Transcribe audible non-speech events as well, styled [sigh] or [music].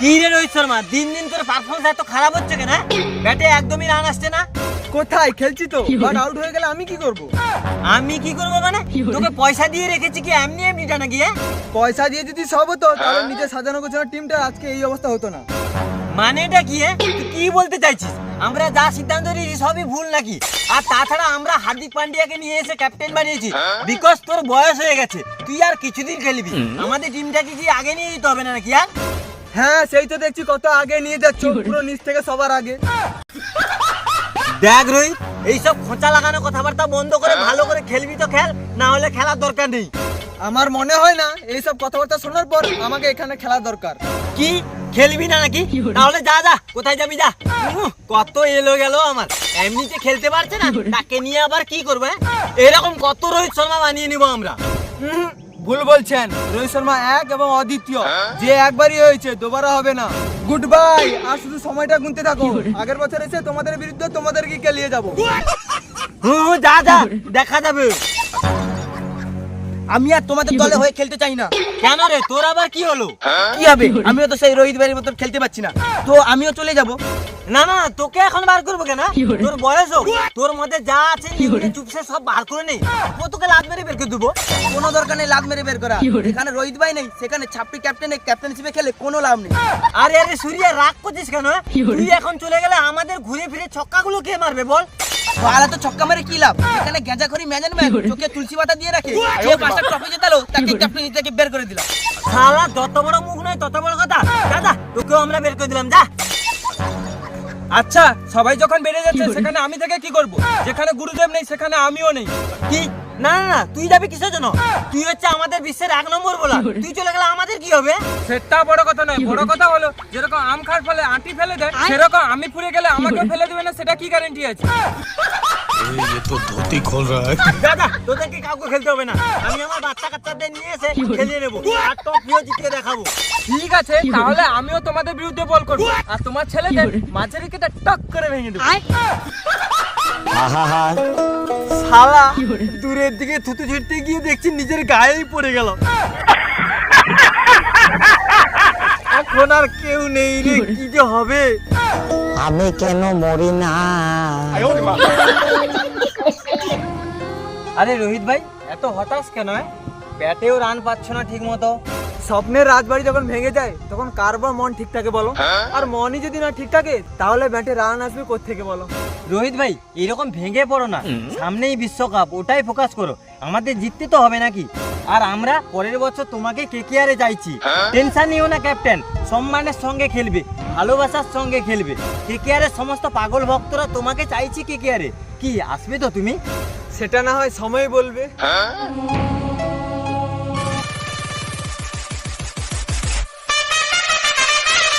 কি রে রোহিত শর্মা? দিন দিন তোর পারফরমেন্স এত খারাপ হচ্ছে কেন হ্যাঁ? ব্যাটে একদমই রান আসছে না। কোথায়? খেলছি তো। বাট আউট হয়ে গেলে আমি কি করব? আমি কি করব মানে? তোকে পয়সা দিয়ে রেখেছি কি এমনি এমনিটা নাকি হ্যাঁ? পয়সা দিয়ে যদি সব হতো তাহলে নিজের সাজানো গোছানো টিমটা আজকে এই অবস্থা হতো না। মানেটা কি হ্যাঁ? তুই কি বলতে চাইছিস? আমরা যা সিদ্ধান্ত নিয়েছি সবই ভুল নাকি? আর তাছাড়া আমরা হার্দিক পান্ডিয়াকে নিয়ে এসে ক্যাপ্টেন বানিয়েছি। বিকজ তোর বয়স হয়ে গেছে। তুই আর কিছুদিন খেলবি। আমাদের টিমটাকে কি আগে নিয়ে যেতে হবে না নাকি আর হ্যাঁ সেই তো দেখছি কত আগে নিয়ে যাচ্ছ পুরো নিচ থেকে সবার আগে। দেখ রোহিত এইসব খোঁচা লাগানো কথাবার্তা বন্ধ করে ভালো করে খেলবি তো খেল না হলে খেলার দরকার নেই। আমার মনে হয় না এইসব কথাবার্তা শোনার পর আমাকে এখানে খেলা দরকার। কি? খেলবি না নাকি? তাহলে যা যা কোথায় যাবি যা। কত এলো গেল আমার। এমনিতে খেলতে পারছে না? তাকে নিয়ে আবার কি করবে এরকম কত রোহিত শর্মা বানিয়ে নিব আমরা? হুম, ভুল বলছেন। রোহিত শর্মা এক এবং অদ্বিতীয়। যে একবারই হয়েছে দুবারা হবে না। গুড বাই আর শুধু সময়টা গুনতে থাকো। আগের বছর এসে তোমাদের বিরুদ্ধে তোমাদেরকে খেলিয়ে যাব। হুম, যা যা, দেখা যাবে। আমি আর তোমাদের দলে হয়ে খেলতে চাই না। কেন রে? তোর আবার কি হলো? কি হবে? আমিও তো সেই রোহিত ভাইয়ের মতন খেলতে পারছি না। তো আমিও চলে যাব। না না তোকে এখন বার করব কেন? তোর বয়স হোক তোর মধ্যে যা আছে চুপসে সব বার করে নেই ও তোকে লাভ মেরে বের করে দেবো। কোনো দরকার নেই লাভ মেরে বের করা। এখানে রোহিত ভাই নেই সেখানে ছাপড়ি ক্যাপ্টেন ক্যাপ্টেন হিসেবে খেলে কোনো লাভ নেই। আরে আরে সূর্যা রাগ করছিস কেন? হ্যাঁ? তুই এখন চলে গেলে আমাদের ঘুরে ফিরে ছক্কাগুলো কে মারবে বল? ভালো তো ছক্কা মারে কি লাভ? এখানে গেঁজা করি ম্যানেজমেন্ট চোখে তুলসী পাতা দিয়ে রাখে। যে ট্রফি জেতালো তাকে ক্যাপ্টেন থেকে বের করে দিলাম। শালা যত বড় মুখ নয় তত বড় কথা। যা যা তোকেও আমরা বের করে দিলাম যা। আচ্ছা সবাই যখন বেড়ে যাচ্ছে সেখানে আমি থেকে কি করব? যেখানে গুরুদেব নেই সেখানে আমিও নেই। কি? না না না তুই যাবি কিসের জন্য? তুই হচ্ছে আমাদের বিশ্বের এক নম্বর বলা। তুই চলে গেলে আমাদের কি হবে? সেটা বড় কথা নয় বড় কথা হলো যেরকম আম খার ফলে আঁটি ফেলে দেয় সেরকম আমি পুড়ে গেলে আমাকে ফেলে দেবে না সেটা কি গ্যারান্টি আছে? ये तो धोती खोल रहा है যা যা তোদেরকে কাউকে খেলতে হবে না আমি আমার বাচ্চা কাচ্চাদের নিয়ে এসে খেলিয়ে নেবো আর টপিও জিতিয়ে দেখাবো ঠিক আছে তাহলে আমিও তোমাদের বিরুদ্ধে বল করব আর তোমার ছেলেদের মাঝের উইকেটটা টক করে ভেঙে দেবো শালা দূরের দিকে থুতু ছিটতে গিয়ে দেখছি নিজের গায়েই পড়ে গেল [laughs] এখন আর কেউ নেই রে কি যে হবে আমি কেন মরি না? আরে রোহিত ভাই এত হতাশ কেন হ্যাঁ? ব্যাটেও রান পাচ্ছ না ঠিক মতো স্বপ্নের রাজবাড়ি যখন ভেঙে যায় তখন কার বা মন ঠিক থাকে বলো? আর মনই যদি না ঠিক থাকে তাহলে ব্যাটে রান আসবে থেকে বলো? রোহিত ভাই এরকম ভেঙে পড়ো না। সামনেই বিশ্বকাপ ওটাই ফোকাস করো। আমাদের জিততে তো হবে নাকি? আর আমরা পরের বছর তোমাকে কেকিয়ারে যাইছি। টেনশন নিও না ক্যাপ্টেন সম্মানের সঙ্গে খেলবে ভালোবাসার সঙ্গে খেলবে। কেকিয়ারের সমস্ত পাগল ভক্তরা তোমাকে চাইছি কেকিয়ারে কি আসবে তো তুমি? সেটা না হয় সময় বলবে।